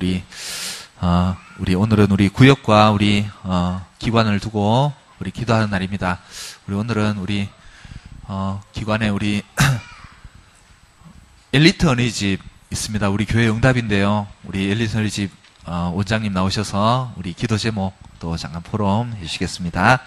우리 어, 우리 오늘은 우리 구역과 우리 어, 기관을 두고 우리 기도하는 날입니다. 우리 오늘은 우리 어, 기관에 우리 엘리트 어린이집 있습니다. 우리 교회 응답인데요. 우리 엘리트 어린이집 어, 원장님 나오셔서 우리 기도 제목 또 잠깐 포럼 해주시겠습니다.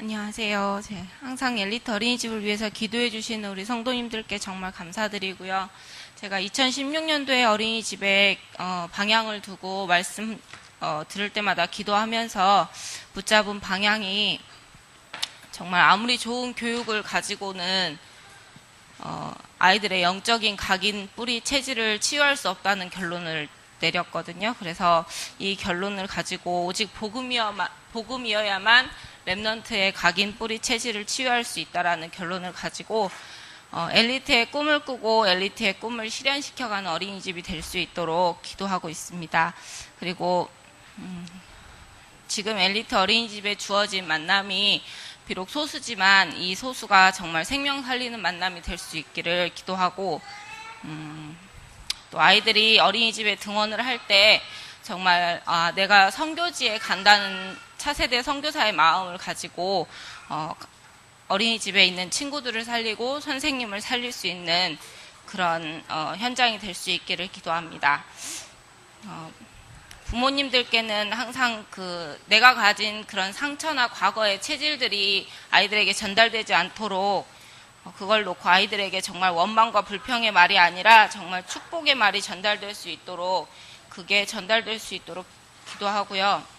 안녕하세요. 제 항상 엘리트 어린이집을 위해서 기도해 주시는 우리 성도님들께 정말 감사드리고요. 제가 2016년도에 어린이집에 어, 방향을 두고 말씀 어, 들을 때마다 기도하면서 붙잡은 방향이 정말 아무리 좋은 교육을 가지고는 어, 아이들의 영적인 각인 뿌리 체질을 치유할 수 없다는 결론을 내렸거든요. 그래서 이 결론을 가지고 오직 복음이어야만 랩넌트의 각인 뿌리 체질을 치유할 수 있다라는 결론을 가지고 어, 엘리트의 꿈을 꾸고 엘리트의 꿈을 실현시켜가는 어린이집이 될 수 있도록 기도하고 있습니다. 그리고 음, 지금 엘리트 어린이집에 주어진 만남이 비록 소수지만 이 소수가 정말 생명 살리는 만남이 될 수 있기를 기도하고 음, 또 아이들이 어린이집에 등원을 할 때 정말 아, 내가 성교지에 간다는 차세대 선교사의 마음을 가지고 어, 어린이집에 있는 친구들을 살리고 선생님을 살릴 수 있는 그런 어, 현장이 될 수 있기를 기도합니다. 어, 부모님들께는 항상 그 내가 가진 그런 상처나 과거의 체질들이 아이들에게 전달되지 않도록 어, 그걸 놓고 아이들에게 정말 원망과 불평의 말이 아니라 정말 축복의 말이 전달될 수 있도록 그게 전달될 수 있도록 기도하고요.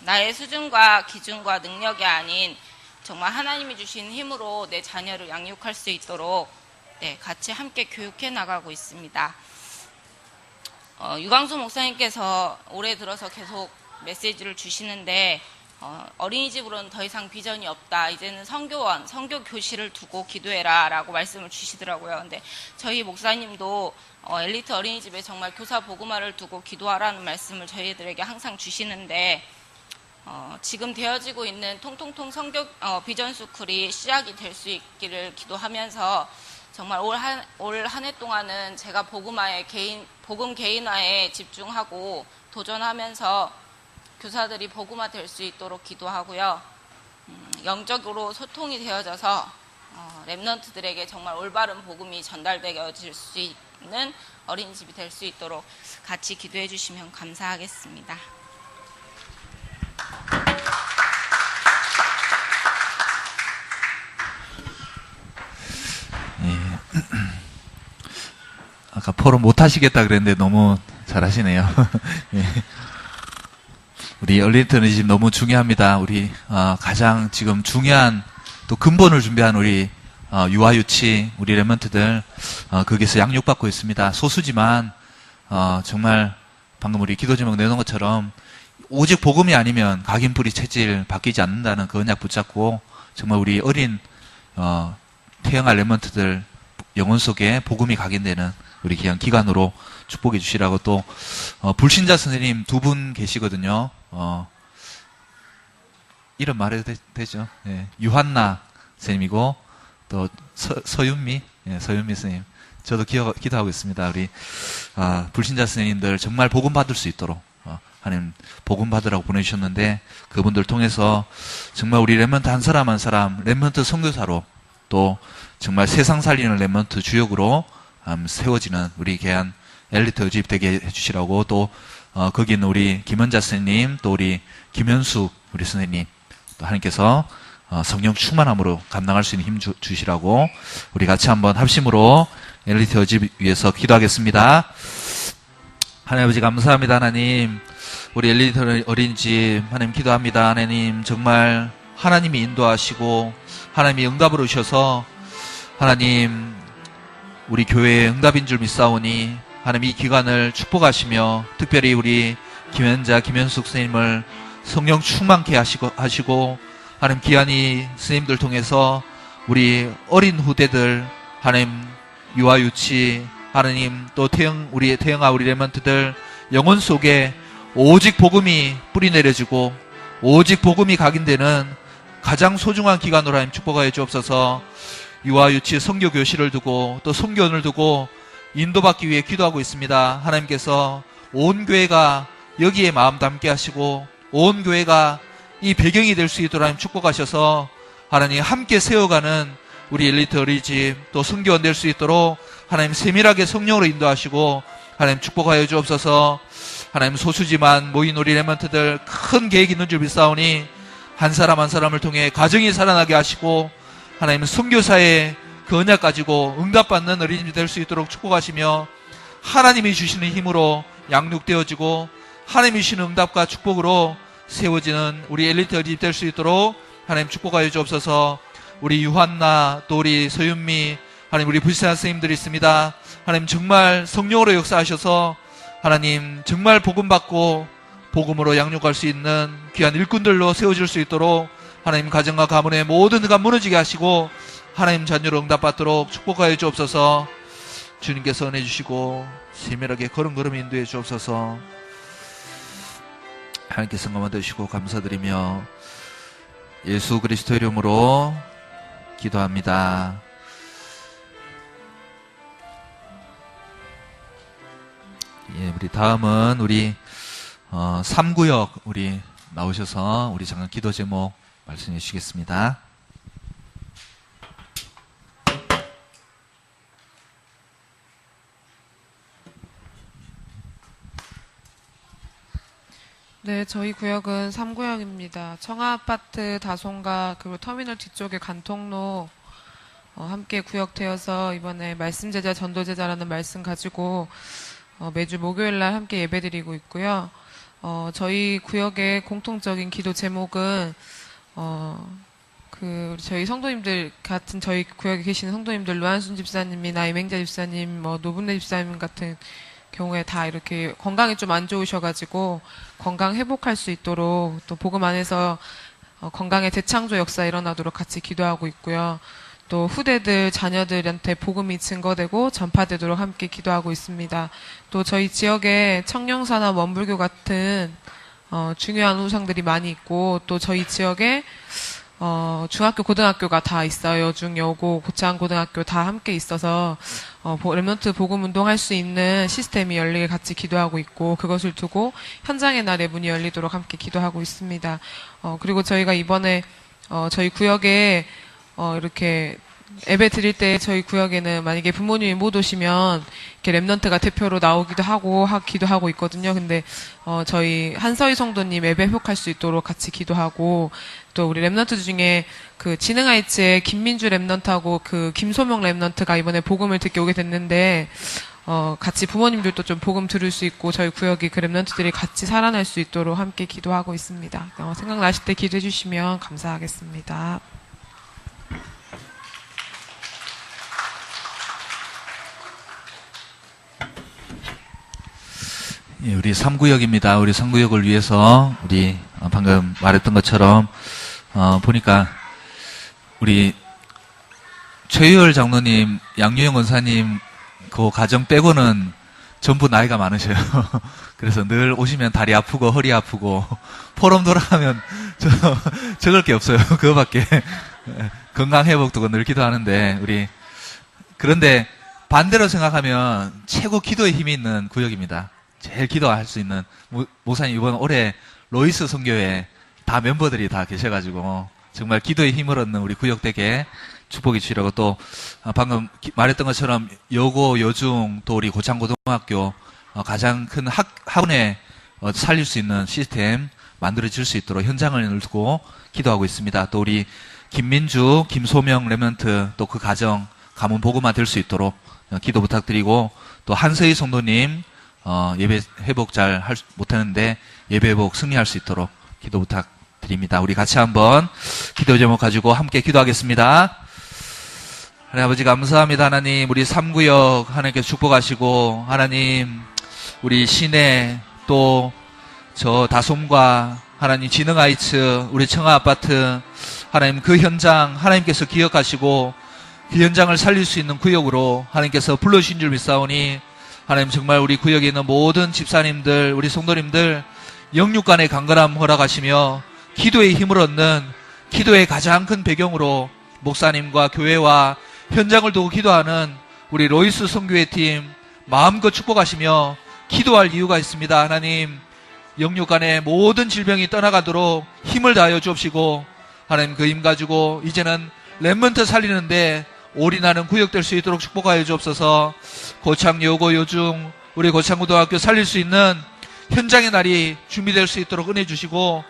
음, 나의 수준과 기준과 능력이 아닌 정말 하나님이 주신 힘으로 내 자녀를 양육할 수 있도록 네, 같이 함께 교육해 나가고 있습니다. 어, 유광수 목사님께서 올해 들어서 계속 메시지를 주시는데 어, 어린이집으로는 더 이상 비전이 없다. 이제는 성교원, 성교 교실을 두고 기도해라 라고 말씀을 주시더라고요. 근데 저희 목사님도 어, 엘리트 어린이집에 정말 교사 보고마를 두고 기도하라는 말씀을 저희들에게 항상 주시는데 어, 지금 되어지고 있는 통통통 성교 어, 비전 스쿨이 시작이 될 수 있기를 기도하면서 정말 올 한 올 한 해 동안은 제가 복음화에 개인 복음 개인화에 집중하고 도전하면서 교사들이 복음화 될 수 있도록 기도하고요. 음, 영적으로 소통이 되어져서 어, 랩런트들에게 정말 올바른 복음이 전달되어질 수 있는 어린이집이 될 수 있도록 같이 기도해 주시면 감사하겠습니다. 아까 포럼 못 하시겠다 그랬는데 너무 잘하시네요. 예. 우리 얼리터니즘 너무 중요합니다. 우리 어, 가장 지금 중요한 또 근본을 준비한 우리 어, 유아유치 우리 레먼트들 어, 거기서 양육받고 있습니다. 소수지만 어, 정말 방금 우리 기도 제목 내놓은 것처럼 오직 복음이 아니면 각인뿌리 체질 바뀌지 않는다는 그 언약 붙잡고 정말 우리 어린 어, 태영할 레먼트들 영혼 속에 복음이 각인되는 우리 귀한 기관으로 축복해 주시라고 또 어, 불신자 선생님 두 분 계시거든요. 어, 이름 말해도 되, 죠 예, 유한나 선생님이고 또 서, 윤미 예, 서윤미 선생님. 저도 기도, 기도하고 있습니다. 우리 아, 불신자 선생님들 정말 복음 받을 수 있도록 어, 하나님 복음 받으라고 보내주셨는데 그분들 통해서 정말 우리 랩먼트 한 사람 한 사람 랩먼트 선교사로 또 정말 세상 살리는 랩먼트 주역으로 음, 세워지는 우리 개한 엘리트 의집 되게 해주시라고 또 어, 거기 있는 우리 김현자 선생님 또 우리 김현숙 우리 선생님 또 하나님께서 어, 성령 충만함으로 감당할 수 있는 힘 주, 주시라고 우리 같이 한번 합심으로 엘리트 의집 위해서 기도하겠습니다. 하나님 아버지 감사합니다 하나님 우리 엘리트 어린이집 하나님 기도합니다 하나님 정말 하나님이 인도하시고 하나님이 응답을 오셔서 하나님 우리 교회의 응답인 줄 믿사오니 하나님 이 기간을 축복하시며 특별히 우리 김현자 김현숙 스님을 성령 충만케 하시고, 하시고 하나님 기한이 스님들 통해서 우리 어린 후대들 하나님 유아 유치 하나님 또 태영 우리 태영아 우리 레먼트들 영혼 속에 오직 복음이 뿌리 내려지고 오직 복음이 각인되는 가장 소중한 기간으로 하나님 축복하여 주옵소서 유아 유치 성교 교실을 두고 또 성교원을 두고 인도받기 위해 기도하고 있습니다. 하나님께서 온 교회가 여기에 마음 담게 하시고 온 교회가 이 배경이 될 수 있도록 하나님 축복하셔서 하나님 함께 세워가는 우리 엘리트 어리집 또 성교원 될 수 있도록 하나님 세밀하게 성령으로 인도하시고 하나님 축복하여 주옵소서 하나님 소수지만 모인 우리 레먼트들 큰 계획이 있는 줄 믿사오니 한 사람 한 사람을 통해 가정이 살아나게 하시고 하나님 선교사의 그 언약 가지고 응답받는 어린이들 될수 있도록 축복하시며 하나님이 주시는 힘으로 양육되어지고 하나님이 주시는 응답과 축복으로 세워지는 우리 엘리트 어린이 될수 있도록 하나님 축복하여 주옵소서. 우리 유한나 또 우리 서윤미 하나님 우리 불신 선생님들이 있습니다. 하나님 정말 성령으로 역사하셔서 하나님 정말 복음 받고 복음으로 양육할 수 있는 귀한 일꾼들로 세워질 수 있도록 하나님 가정과 가문의 모든 가 무너지게 하시고 하나님 자녀로 응답받도록 축복하여 주옵소서 주님께서 은혜 주시고 세밀하게 걸음걸음 인도해 주옵소서 하나님께서 성감만 되시고 감사드리며 예수 그리스도 이름으로 기도합니다. 예, 우리 다음은 우리 어, 3구역 우리 나오셔서 우리 잠깐 기도 제목 말씀해 주시겠습니다. 네, 저희 구역은 3구역입니다. 청아아파트 다송가 그리고 터미널 뒤쪽에 간통로 어, 함께 구역되어서 이번에 말씀 제자 전도 제자라는 말씀 가지고 어, 매주 목요일 날 함께 예배드리고 있고요. 어, 저희 구역의 공통적인 기도 제목은 어, 그 저희 성도님들 같은 저희 구역에 계시는 성도님들 루한순 집사님이나 이맹자 집사님, 뭐 노분래 집사님 같은 경우에 다 이렇게 건강이 좀 안 좋으셔가지고 건강 회복할 수 있도록 또 복음 안에서 어, 건강의 재창조 역사 일어나도록 같이 기도하고 있고요. 또 후대들 자녀들한테 복음이 증거되고 전파되도록 함께 기도하고 있습니다. 또 저희 지역에 청령사나 원불교 같은 어, 중요한 우상들이 많이 있고 또 저희 지역에 어, 중학교, 고등학교가 다 있어요. 중, 여고, 고창 고등학교 다 함께 있어서 어, 보- 렘넌트 복음 운동할 수 있는 시스템이 열리게 같이 기도하고 있고 그것을 두고 현장의 날에 문이 열리도록 함께 기도하고 있습니다. 어, 그리고 저희가 이번에 어, 저희 구역에 어, 이렇게 예배 드릴 때 저희 구역에는 만약에 부모님이 못 오시면 이렇게 랩런트가 대표로 나오기도 하고 하 기도 하고 있거든요. 근데 어, 저희 한서희 성도님 예배 회복할 수 있도록 같이 기도하고 또 우리 랩런트 중에 그 진흥하이츠의 김민주 랩런트하고 그 김소명 랩런트가 이번에 복음을 듣게 오게 됐는데 어, 같이 부모님들도 좀 복음 들을 수 있고 저희 구역이 그 랩런트들이 같이 살아날 수 있도록 함께 기도하고 있습니다. 어, 생각나실 때 기도해 주시면 감사하겠습니다. 우리 3구역입니다. 우리 3구역을 위해서 우리 어, 방금 말했던 것처럼 어, 보니까 우리 최유열 장로님, 양유영 원사님 그 가정 빼고는 전부 나이가 많으셔요. 그래서 늘 오시면 다리 아프고 허리 아프고 포럼 돌아가면 저 적을 게 없어요. 그거밖에 예, 건강 회복도 늘 기도하는데 우리 그런데 반대로 생각하면 최고 기도의 힘이 있는 구역입니다. 제일 기도할 수 있는 모- 목사님 이번 올해 로이스 선교회 다 멤버들이 다 계셔가지고 정말 기도의 힘을 얻는 우리 구역대게 축복이 주시라고 또 어, 방금 기- 말했던 것처럼 여고 여중 또 우리 고창고등학교 어, 가장 큰 학, 학원에 어, 살릴 수 있는 시스템 만들어질 수 있도록 현장을 두고 기도하고 있습니다. 또 우리 김민주, 김소명 레멘트 또 그 가정 가문 보고만 될 수 있도록 어, 기도 부탁드리고 또 한서희 성도님 어, 예배 회복 잘 할, 못하는데 예배 회복 승리할 수 있도록 기도 부탁드립니다. 우리 같이 한번 기도 제목 가지고 함께 기도하겠습니다. 하나님 아버지 감사합니다. 하나님 우리 삼구역 하나님께 축복하시고 하나님 우리 시내 또 저 다솜과 하나님 진흥아이츠 우리 청아 아파트 하나님 그 현장 하나님께서 기억하시고 그 현장을 살릴 수 있는 구역으로 하나님께서 불러주신 줄 믿사오니 하나님 정말 우리 구역에 있는 모든 집사님들, 우리 성도님들 영육 간의 강건함 허락하시며 기도의 힘을 얻는 기도의 가장 큰 배경으로 목사님과 교회와 현장을 두고 기도하는 우리 로이스 성교회 팀 마음껏 축복하시며 기도할 이유가 있습니다. 하나님 영육 간의 모든 질병이 떠나가도록 힘을 다하여 주옵시고 하나님 그 힘 가지고 이제는 랩먼트 살리는데 올인하는 구역 될 수 있도록 축복하여 주옵소서. 고창 여고 요중 우리 고창고등학교 살릴 수 있는 현장의 날이 준비될 수 있도록 은혜 주시고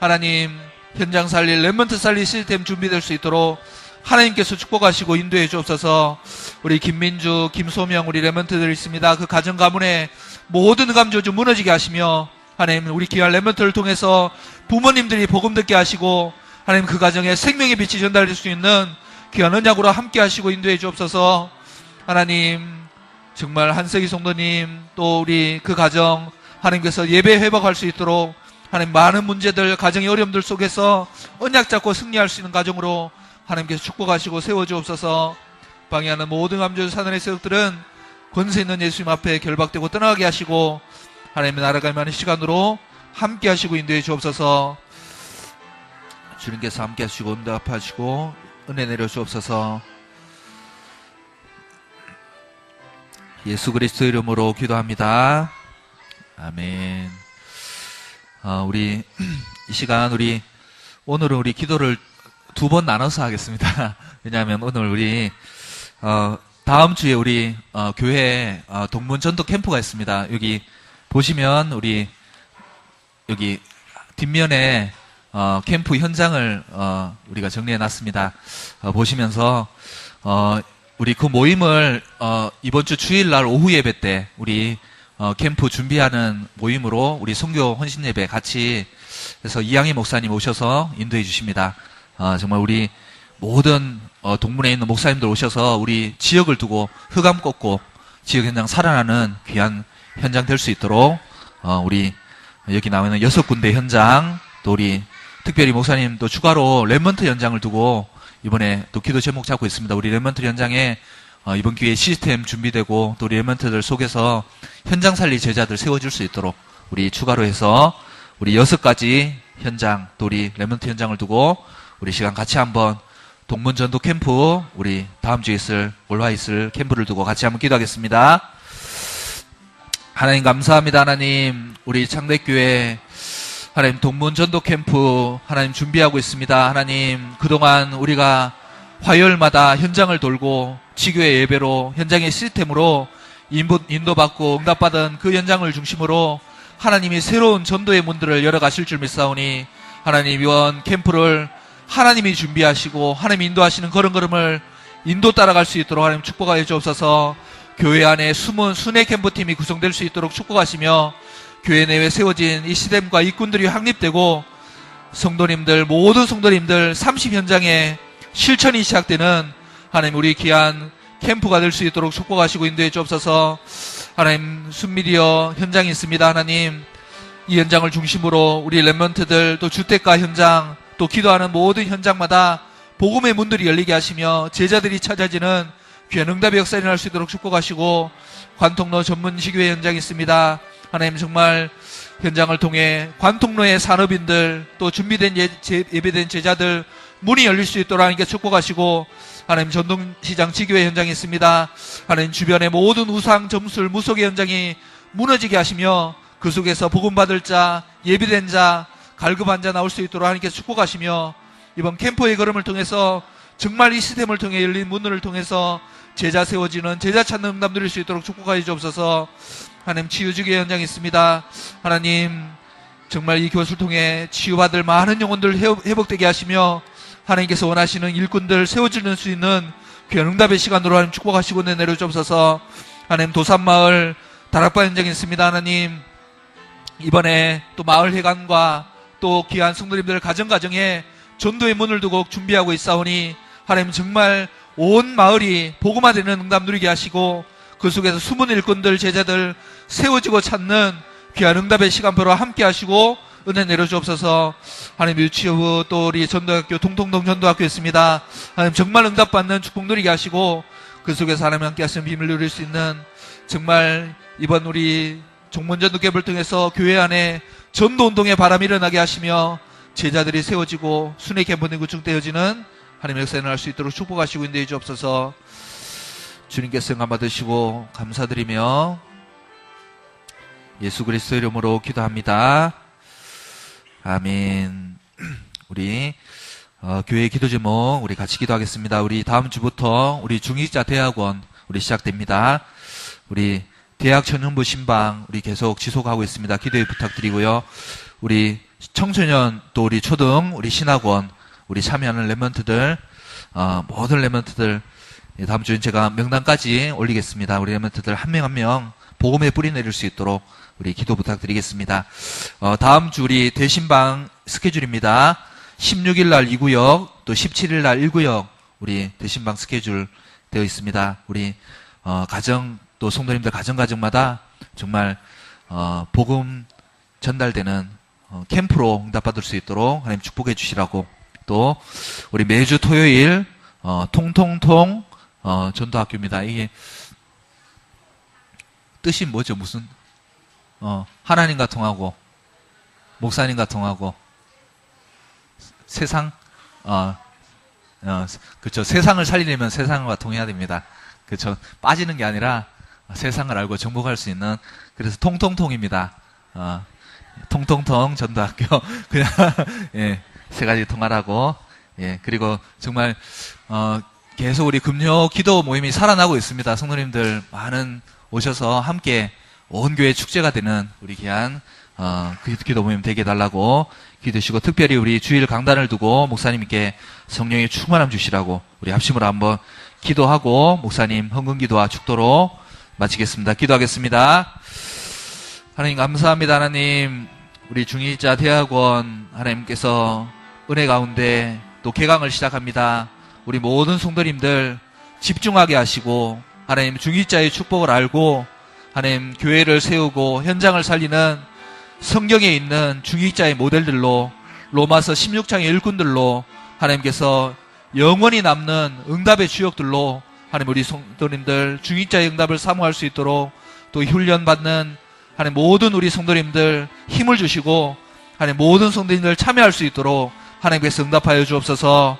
하나님 현장 살릴 랩먼트 살릴 시스템 준비될 수 있도록 하나님께서 축복하시고 인도해 주옵소서. 우리 김민주 김소명 우리 랩먼트들 있습니다. 그 가정 가문에 모든 감조주 무너지게 하시며 하나님 우리 귀한 랩먼트를 통해서 부모님들이 복음 듣게 하시고 하나님 그 가정에 생명의 빛이 전달될 수 있는 귀한 언약으로 함께 하시고 인도해 주옵소서. 하나님 정말 한석희 성도님 또 우리 그 가정 하나님께서 예배 회복할 수 있도록 하나님 많은 문제들 가정의 어려움들 속에서 언약 잡고 승리할 수 있는 가정으로 하나님께서 축복하시고 세워 주옵소서. 방해하는 모든 감주 사단의 세력들은 권세 있는 예수님 앞에 결박되고 떠나게 하시고 하나님의 나라가 임하는 시간으로 함께 하시고 인도해 주옵소서. 주님께서 함께 하시고 응답하시고 은혜 내려 주옵소서 예수 그리스도 이름으로 기도합니다. 아멘. 어, 우리 이 시간 우리 오늘은 우리 기도를 두 번 나눠서 하겠습니다. 왜냐하면 오늘 우리 어, 다음 주에 우리 어, 교회 어, 동문 전도 캠프가 있습니다. 여기 보시면 우리 여기 뒷면에 어, 캠프 현장을 어, 우리가 정리해 놨습니다. 어, 보시면서 어, 우리 그 모임을 어, 이번 주 주일 날 오후 예배 때 우리 어, 캠프 준비하는 모임으로 우리 성교 헌신 예배 같이 해서 이양희 목사님 오셔서 인도해 주십니다. 어, 정말 우리 모든 어, 동문에 있는 목사님들 오셔서 우리 지역을 두고 흑암 꺾고 지역 현장 살아나는 귀한 현장 될 수 있도록 어, 우리 여기 나와 있는 여섯 군데 현장 또 우리 특별히 목사님 또 추가로 랩먼트 현장을 두고 이번에 또 기도 제목 잡고 있습니다. 우리 랩먼트 현장에 어, 이번 기회에 시스템 준비되고 또 우리 랩먼트들 속에서 현장 살리 제자들 세워줄 수 있도록 우리 추가로 해서 우리 여섯 가지 현장 또 우리 랩먼트 현장을 두고 우리 시간 같이 한번 동문 전도 캠프 우리 다음 주에 있을 올화 있을 캠프를 두고 같이 한번 기도하겠습니다. 하나님 감사합니다. 하나님 우리 창대교회 하나님 동문 전도 캠프 하나님 준비하고 있습니다. 하나님 그동안 우리가 화요일마다 현장을 돌고 지교의 예배로 현장의 시스템으로 인도, 인도받고 응답받은 그 현장을 중심으로 하나님이 새로운 전도의 문들을 열어가실 줄 믿사오니 하나님 이번 캠프를 하나님이 준비하시고 하나님 인도하시는 걸음걸음을 인도 따라갈 수 있도록 하나님 축복하여 주옵소서 교회 안에 숨은 순회 캠프팀이 구성될 수 있도록 축복하시며 교회 내에 세워진 이 시댐과 일꾼들이 확립되고 성도님들 모든 성도님들 30 현장에 실천이 시작되는 하나님 우리 귀한 캠프가 될 수 있도록 축복하시고 인도해 주옵소서 하나님 순미디어 현장이 있습니다 하나님 이 현장을 중심으로 우리 랩먼트들 또 주택가 현장 또 기도하는 모든 현장마다 복음의 문들이 열리게 하시며 제자들이 찾아지는 귀한 응답의 역사 일어날 수 있도록 축복하시고 관통로 전문 시교회 현장이 있습니다. 하나님 정말 현장을 통해 관통로의 산업인들 또 준비된 예, 제, 예배된 제자들 문이 열릴 수 있도록 하나님께 축복하시고 하나님 전동시장 지교회 현장이 있습니다. 하나님 주변의 모든 우상 점술 무속의 현장이 무너지게 하시며 그 속에서 복음 받을 자 예비된 자 갈급한 자 나올 수 있도록 하나님께 축복하시며 이번 캠프의 걸음을 통해서 정말 이 시스템을 통해 열린 문을 통해서 제자 세워지는 제자 찾는 응답 누릴 수 있도록 축복하여 주옵소서 하나님 치유주의 현장이 있습니다. 하나님 정말 이 교수를 통해 치유받을 많은 영혼들 회복- 회복되게 하시며 하나님께서 원하시는 일꾼들 세워지는 수 있는 귀한 응답의 시간으로 하나님 축복하시고 내 내려 주옵소서. 하나님 도산마을 다락방 현장이 있습니다. 하나님 이번에 또 마을 회관과 또 귀한 성도님들 가정가정에 전도의 문을 두고 준비하고 있사오니 하나님 정말 온 마을이 복음화되는 응답 누리게 하시고 그 속에서 숨은 일꾼들 제자들 세워지고 찾는 귀한 응답의 시간표로 함께 하시고 은혜 내려주옵소서. 하나님 유치부 또 우리 전도학교 동통동 전도학교 있습니다. 하나님 정말 응답받는 축복 누리게 하시고 그 속에서 하나님 함께 하시는 비밀 누릴 수 있는 정말 이번 우리 종문전도 개를 통해서 교회 안에 전도 운동의 바람이 일어나게 하시며 제자들이 세워지고 순회 캠프이 구축되어지는 하나님의 역사를 할 수 있도록 축복하시고 인도해 주옵소서. 주님께서 영감 받으시고 감사드리며 예수 그리스도 이름으로 기도합니다. 아멘. 우리 어, 교회 기도 제목 우리 같이 기도하겠습니다. 우리 다음 주부터 우리 중위자 대학원 우리 시작됩니다. 우리 대학 전형부 신방 우리 계속 지속하고 있습니다. 기도에 부탁드리고요. 우리 청소년 또 우리 초등 우리 신학원 우리 참여하는 레먼트들 어, 모든 레먼트들 예, 다음 주엔 제가 명단까지 올리겠습니다. 우리 레먼트들 한 명 한명 복음에 뿌리 내릴 수 있도록 우리 기도 부탁드리겠습니다. 어, 다음 주 우리 대신방 스케줄입니다. 16일 날 2구역, 또 17일 날 1구역, 우리 대신방 스케줄 되어 있습니다. 우리, 어, 가정, 또 성도님들 가정 가정마다 정말, 어, 복음 전달되는, 어, 캠프로 응답받을 수 있도록 하나님 축복해 주시라고 또, 우리 매주 토요일, 어, 통통통, 어, 전도학교입니다. 이게, 뜻이 뭐죠? 무슨, 어, 하나님과 통하고, 목사님과 통하고, 세상, 어, 어, 그쵸. 세상을 살리려면 세상과 통해야 됩니다. 그쵸. 빠지는 게 아니라 세상을 알고 정복할 수 있는, 그래서 통통통입니다. 어, 통통통 전도학교. 그냥, 예, 세 가지 통하라고. 예, 그리고 정말, 어, 계속 우리 금요 기도 모임이 살아나고 있습니다. 성도님들 많은 오셔서 함께 온 교회 축제가 되는 우리 귀한 어, 그 기도 모임 되게 해달라고 기도시고 특별히 우리 주일 강단을 두고 목사님께 성령의 충만함 주시라고 우리 합심으로 한번 기도하고 목사님 헌금 기도와 축도로 마치겠습니다. 기도하겠습니다. 하나님 감사합니다. 하나님 우리 중일자 대학원 하나님께서 은혜 가운데 또 개강을 시작합니다. 우리 모든 성도님들 집중하게 하시고 하나님 중일자의 축복을 알고 하나님 교회를 세우고 현장을 살리는 성경에 있는 중익자의 모델들로 로마서 16장의 일꾼들로 하나님께서 영원히 남는 응답의 주역들로 하나님 우리 성도님들 중익자의 응답을 사모할 수 있도록 또 훈련받는 하나님 모든 우리 성도님들 힘을 주시고 하나님 모든 성도님들 참여할 수 있도록 하나님께서 응답하여 주옵소서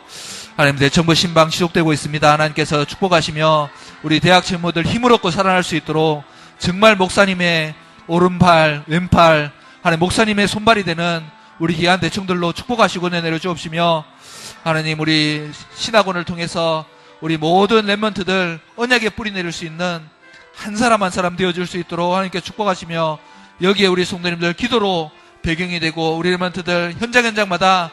하나님 대청부 신방 지속되고 있습니다. 하나님께서 축복하시며 우리 대학 친구들 힘을 얻고 살아날 수 있도록 정말 목사님의 오른팔, 왼팔, 하나님 목사님의 손발이 되는 우리 귀한 대청들로 축복하시고 은혜 내려 주옵시며 하나님 우리 신학원을 통해서 우리 모든 랩먼트들 언약에 뿌리 내릴 수 있는 한 사람 한 사람 되어줄 수 있도록 하나님께 축복하시며 여기에 우리 성도님들 기도로 배경이 되고 우리 랩먼트들 현장 현장마다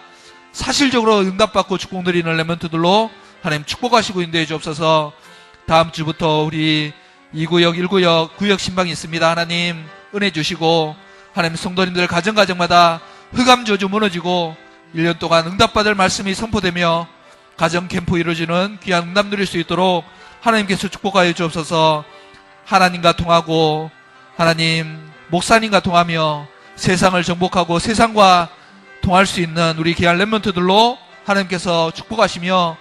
사실적으로 응답받고 축복 드리는 랩먼트들로 하나님 축복하시고 인도해 주옵소서 다음 주부터 우리 2구역, 1구역, 구역 신방이 있습니다. 하나님 은혜 주시고 하나님 성도님들 가정가정마다 흑암 저주 무너지고 1년 동안 응답받을 말씀이 선포되며 가정 캠프 이루어지는 귀한 응답 누릴 수 있도록 하나님께서 축복하여 주옵소서 하나님과 통하고 하나님 목사님과 통하며 세상을 정복하고 세상과 통할 수 있는 우리 귀한 랩먼트들로 하나님께서 축복하시며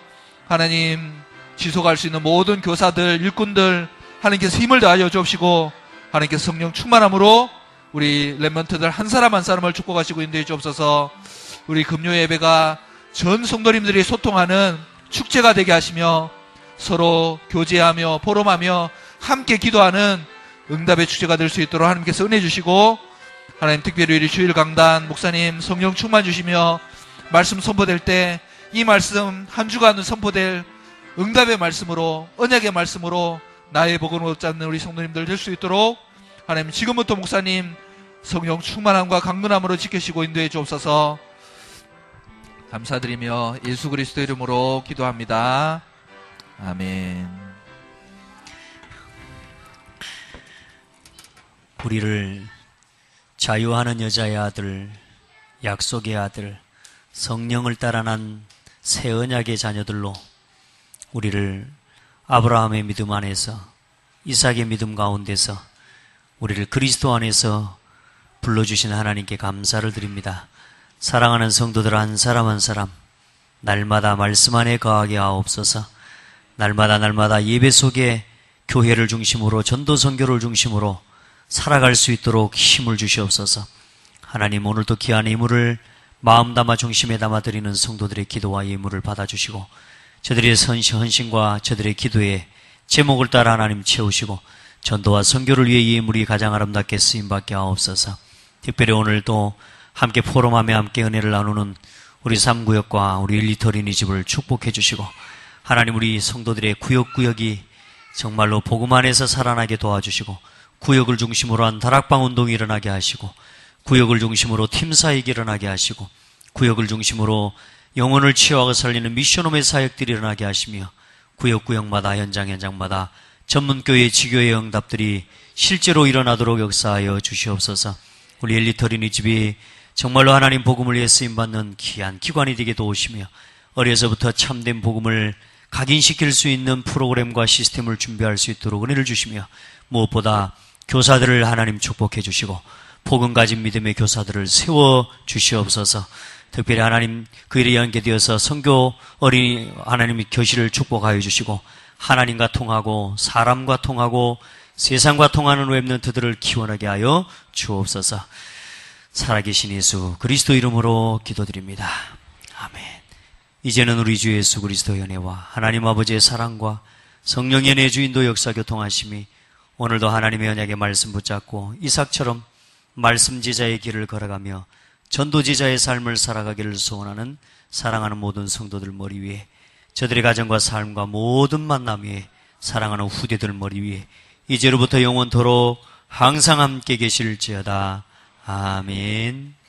하나님 지속할 수 있는 모든 교사들 일꾼들 하나님께서 힘을 다하여 주옵시고 하나님께서 성령 충만함으로 우리 랩먼트들 한 사람 한 사람을 축복하시고 인도해 주옵소서. 우리 금요 예배가 전 성도님들이 소통하는 축제가 되게 하시며 서로 교제하며 포럼하며 함께 기도하는 응답의 축제가 될 수 있도록 하나님께서 은혜 주시고 하나님 특별히 우리 주일 강단 목사님 성령 충만 주시며 말씀 선포될 때 이 말씀 한 주간 선포될 응답의 말씀으로 언약의 말씀으로 나의 복을 얻잡는 우리 성도님들 될 수 있도록 하나님 지금부터 목사님 성령 충만함과 강건함으로 지키시고 인도해 주옵소서 감사드리며 예수 그리스도 이름으로 기도합니다. 아멘. 우리를 자유하는 여자의 아들, 약속의 아들, 성령을 따라 난 새 언약의 자녀들로 우리를 아브라함의 믿음 안에서 이삭의 믿음 가운데서 우리를 그리스도 안에서 불러주신 하나님께 감사를 드립니다. 사랑하는 성도들 한 사람 한 사람 날마다 말씀 안에 거하게 하옵소서 날마다 날마다 예배 속에 교회를 중심으로 전도 선교를 중심으로 살아갈 수 있도록 힘을 주시옵소서. 하나님 오늘도 귀한 예물을 마음 담아 중심에 담아 드리는 성도들의 기도와 예물을 받아주시고 저들의 선시 헌신과 저들의 기도에 제목을 따라 하나님 채우시고 전도와 선교를 위해 이 예물이 가장 아름답게 쓰임 받게 하옵소서. 특별히 오늘 또 함께 포럼하며 함께 은혜를 나누는 우리 삼구역과 우리 일리터리니 집을 축복해 주시고 하나님 우리 성도들의 구역구역이 정말로 복음 안에서 살아나게 도와주시고 구역을 중심으로 한 다락방 운동이 일어나게 하시고 구역을 중심으로 팀 사역이 일어나게 하시고 구역을 중심으로 영혼을 치유하고 살리는 미션홈의 사역들이 일어나게 하시며 구역구역마다 현장 현장마다 전문교회 지교의 응답들이 실제로 일어나도록 역사하여 주시옵소서. 우리 엘리터리니 집이 정말로 하나님 복음을 위해 쓰임받는 귀한 기관이 되게 도우시며 어려서부터 참된 복음을 각인시킬 수 있는 프로그램과 시스템을 준비할 수 있도록 은혜를 주시며 무엇보다 교사들을 하나님 축복해 주시고 복음 가진 믿음의 교사들을 세워 주시옵소서. 특별히 하나님 그 일에 연계되어서 성교 어린이 하나님의 교실을 축복하여 주시고 하나님과 통하고 사람과 통하고 세상과 통하는 웹런트들을 키워나게 하여 주옵소서. 살아계신 예수 그리스도 이름으로 기도드립니다. 아멘. 이제는 우리 주 예수 그리스도의 은혜와 하나님 아버지의 사랑과 성령의 은혜 주인도 역사 교통하심이 오늘도 하나님의 언약의 말씀 붙잡고 이삭처럼 말씀 지자의 길을 걸어가며 전도 지자의 삶을 살아가기를 소원하는 사랑하는 모든 성도들 머리 위에 저들의 가정과 삶과 모든 만남 위에 사랑하는 후대들 머리 위에 이제로부터 영원토록 항상 함께 계실지어다. 아멘.